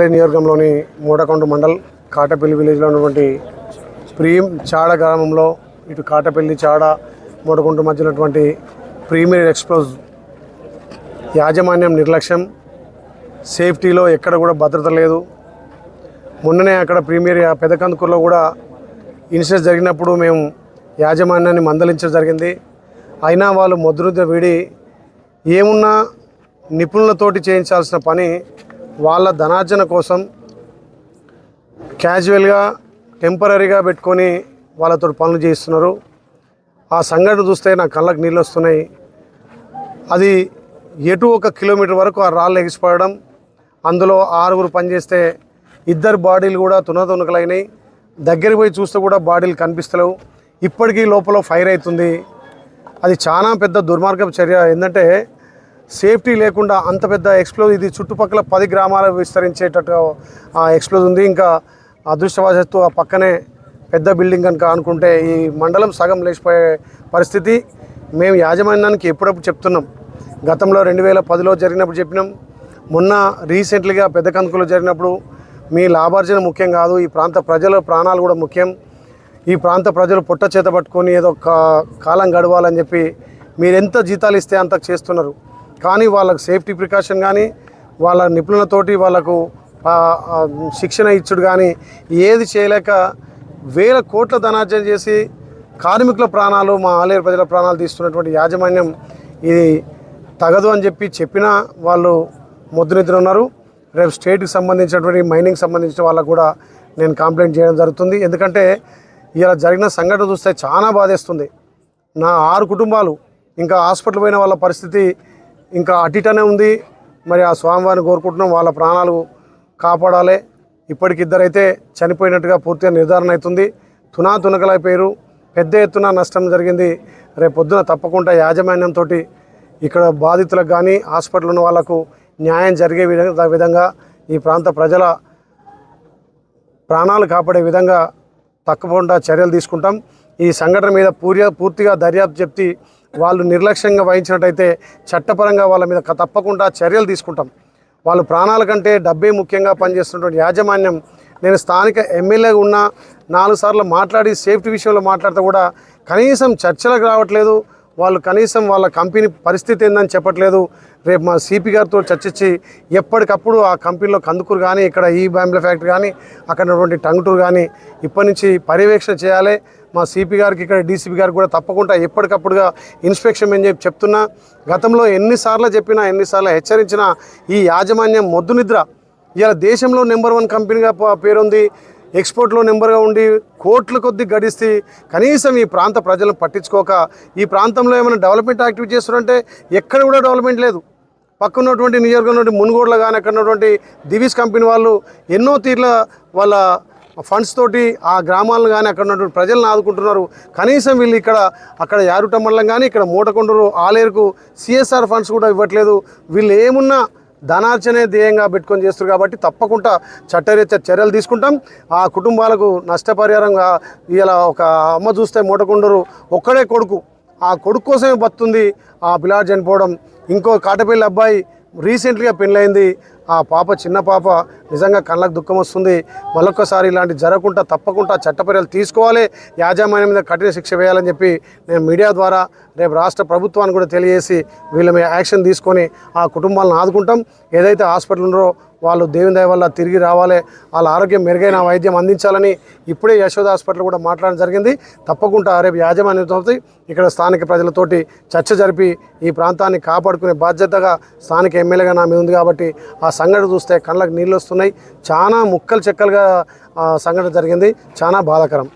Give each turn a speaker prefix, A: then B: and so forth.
A: నియోజకంలోని మూడకొండ మండల్ కాటపల్లి విలేజ్లో ఉన్నటువంటి ప్రీమ్ చాడ గ్రామంలో ఇటు కాటపల్లి చాడ మూడకొండ మధ్యలో ఉన్నటువంటి ప్రీమియర్ ఎక్స్ప్లోజ్ యాజమాన్యం నిర్లక్ష్యం. సేఫ్టీలో ఎక్కడ కూడా భద్రత లేదు. మొన్ననే అక్కడ ప్రీమియర్ పెదకందుకూరులో కూడా ఇన్సిడెంట్ జరిగినప్పుడు మేము యాజమాన్యాన్ని మందలించడం జరిగింది. అయినా వాళ్ళు మొద్దురుద్ద వీడి ఏమున్నా నిపుణులతోటి చేయించాల్సిన పని వాళ్ళ ధనార్జన కోసం క్యాజువల్గా టెంపరీగా పెట్టుకొని వాళ్ళతో పనులు చేయిస్తున్నారు. ఆ సంఘటన చూస్తే నా కళ్ళకు నీళ్ళు వస్తున్నాయి. అది ఎటు ఒక కిలోమీటర్ వరకు ఆ రాళ్ళు ఎగిసిపోయడం అందులో ఆరుగురు పనిచేస్తే ఇద్దరు బాడీలు కూడా తునతునకలైనాయి. దగ్గరికి పోయి చూస్తే కూడా బాడీలు కనిపిస్తలేవు. ఇప్పటికీ లోపల ఫైర్ అవుతుంది. అది చాలా పెద్ద దుర్మార్గపు చర్య. ఏంటంటే సేఫ్టీ లేకుండా అంత పెద్ద ఎక్స్ప్లోజ్ ఇది చుట్టుపక్కల పది గ్రామాలు విస్తరించేటట్టు ఆ ఎక్స్ప్లోజ్ ఉంది. ఇంకా అదృష్టవశాత్తు ఆ పక్కనే పెద్ద బిల్డింగ్ కనుక అనుకుంటే ఈ మండలం సగం లేచిపోయే పరిస్థితి. మేము యాజమాన్యానికి ఎప్పుడప్పుడు చెప్తున్నాం. గతంలో రెండు వేల పదిలో జరిగినప్పుడు చెప్పినాం. మొన్న రీసెంట్లీగా పెద్ద కందుకులో జరిగినప్పుడు మీ లాభార్జన ముఖ్యం కాదు ఈ ప్రాంత ప్రజల ప్రాణాలు కూడా ముఖ్యం. ఈ ప్రాంత ప్రజలు పుట్ట చేత పట్టుకొని ఏదో కా- కాలం గడవాలని చెప్పి మీరు ఎంత జీతాలు ఇస్తే అంత చేస్తున్నారు. కానీ వాళ్ళకు సేఫ్టీ ప్రికాషన్ కానీ వాళ్ళ నిపుణులతోటి వాళ్ళకు శిక్షణ ఇచ్చుడు కానీ ఏది చేయలేక వేల కోట్ల ధనార్జన చేసి కార్మికుల ప్రాణాలు మా ఆలేరు ప్రజల ప్రాణాలు తీస్తున్నటువంటి యాజమాన్యం ఇది తగదు అని చెప్పి చెప్పినా వాళ్ళు ముద్దునిద్ర ఉన్నారు. రేపు స్టేట్కి సంబంధించినటువంటి మైనింగ్ సంబంధించిన వాళ్ళకు కూడా నేను కంప్లైంట్ చేయడం జరుగుతుంది. ఎందుకంటే ఇలా జరిగిన సంఘటన చూస్తే చాలా బాధేస్తుంది. నా ఆరు కుటుంబాలు ఇంకా హాస్పిటల్ పోయిన వాళ్ళ పరిస్థితి ఇంకా అటిటనే ఉంది. మరి ఆ స్వామివారిని కోరుకుంటున్నాం. వాళ్ళ ప్రాణాలు కాపాడాలి. ఇప్పటికిద్దరైతే చనిపోయినట్టుగా పూర్తిగా నిర్ధారణ అవుతుంది. తునా తునకలైపోయారు పెద్ద ఎత్తున నష్టం జరిగింది. రేపు పొద్దున తప్పకుండా యాజమాన్యంతో ఇక్కడ బాధితులకు కానీ హాస్పిటల్ ఉన్న వాళ్ళకు న్యాయం జరిగే విధంగా విధంగా ఈ ప్రాంత ప్రజల ప్రాణాలు కాపాడే విధంగా తప్పకుండా చర్యలు తీసుకుంటాం. ఈ సంఘటన మీద పూర్య పూర్తిగా దర్యాప్తు చెప్తే వాళ్ళు నిర్లక్ష్యంగా వహించినట్టయితే చట్టపరంగా వాళ్ళ మీద తప్పకుండా చర్యలు తీసుకుంటాం. వాళ్ళు ప్రాణాల కంటే డబ్బే ముఖ్యంగా పనిచేస్తున్నటువంటి యాజమాన్యం. నేను స్థానిక ఎమ్మెల్యేగా ఉన్న నాలుగు సార్లు మాట్లాడి సేఫ్టీ విషయంలో మాట్లాడితే కూడా కనీసం చర్చలకు రావట్లేదు. వాళ్ళు కనీసం వాళ్ళ కంపెనీ పరిస్థితి ఏందని చెప్పట్లేదు. రేపు మా సిపి గారితో చర్చించి ఎప్పటికప్పుడు ఆ కంపెనీలో కందుకూరు కానీ ఇక్కడ ఈ బ్యాంబ్ల ఫ్యాక్టరీ కానీ అక్కడ ఉన్నటువంటి టంగుటూరు కానీ ఇప్పటి నుంచి పర్యవేక్షణ చేయాలి. మా సిపి గారికి ఇక్కడ డీసీపీ గారికి కూడా తప్పకుండా ఎప్పటికప్పుడుగా ఇన్స్పెక్షన్ అని చెప్పి చెప్తున్నా. గతంలో ఎన్నిసార్లు చెప్పినా ఎన్నిసార్లు హెచ్చరించినా ఈ యాజమాన్యం మొద్దు నిద్ర. ఇలా దేశంలో నెంబర్ వన్ కంపెనీగా పేరుంది. ఎక్స్పోర్ట్లో నెంబర్గా ఉండి కోట్ల కొద్ది గడిస్తే కనీసం ఈ ప్రాంత ప్రజలను పట్టించుకోక ఈ ప్రాంతంలో ఏమైనా డెవలప్మెంట్ యాక్టివిటీ చేస్తున్నారంటే ఎక్కడ కూడా డెవలప్మెంట్ లేదు. పక్కన ఉన్నటువంటి నియోజకవర్గం నుండి మునుగోడులో కానీ అక్కడ ఉన్నటువంటి దివీస్ కంపెనీ వాళ్ళు ఎన్నో తీర్ల వాళ్ళ ఫండ్స్ తోటి ఆ గ్రామాలను కానీ అక్కడ ఉన్నటువంటి ప్రజలను ఆదుకుంటున్నారు. కనీసం వీళ్ళు ఇక్కడ అక్కడ యారుట మండలం కానీ ఇక్కడ మూటకొండూరు ఆలేరుకు సిఎస్ఆర్ ఫండ్స్ కూడా ఇవ్వట్లేదు. వీళ్ళు ఏమున్నా ధనార్చనే ధ్యేయంగా పెట్టుకొని చేస్తారు కాబట్టి తప్పకుండా చట్టరీత్యా చర్యలు తీసుకుంటాం. ఆ కుటుంబాలకు నష్టపరిహారంగా ఇలా ఒక అమ్మ చూస్తే మూటకొండూరు ఒక్కడే కొడుకు. ఆ కొడుకు కోసమే బతుంది ఆ పిల్లాడు చనిపోవడం. ఇంకో కాటపల్లి అబ్బాయి రీసెంట్గా పెళ్ళైంది ఆ పాప చిన్న పాప నిజంగా కళ్ళకు దుఃఖం వస్తుంది. మళ్ళొక్కసారి ఇలాంటి జరగకుండా తప్పకుండా చట్టపర్యలు తీసుకోవాలి. యాజమాన్యం మీద కఠిన శిక్ష వేయాలని చెప్పి నేను మీడియా ద్వారా రేపు రాష్ట్ర ప్రభుత్వాన్ని కూడా తెలియజేసి వీళ్ళ మీద యాక్షన్ తీసుకొని ఆ కుటుంబాలను ఆదుకుంటాం. ఏదైతే హాస్పిటల్ ఉన్నారో వాళ్ళు దేవుని దయ వల్ల తిరిగి రావాలి. వాళ్ళ ఆరోగ్యం మెరుగైన వైద్యం అందించాలని ఇప్పుడే యశోద హాస్పిటల్ కూడా మాట్లాడడం జరిగింది. తప్పకుండా రేపు యాజమాన్యంతో ఇక్కడ స్థానిక ప్రజలతోటి చర్చ జరిపి ఈ ప్రాంతాన్ని కాపాడుకునే బాధ్యతగా స్థానిక ఎమ్మెల్యేగా నా మీద ఉంది కాబట్టి ఆ సంఘటన చూస్తే కళ్ళకు నీళ్ళు వస్తున్నాయి. చాలా ముక్కలు చెక్కలుగా సంఘటన జరిగింది. చాలా బాధాకరం.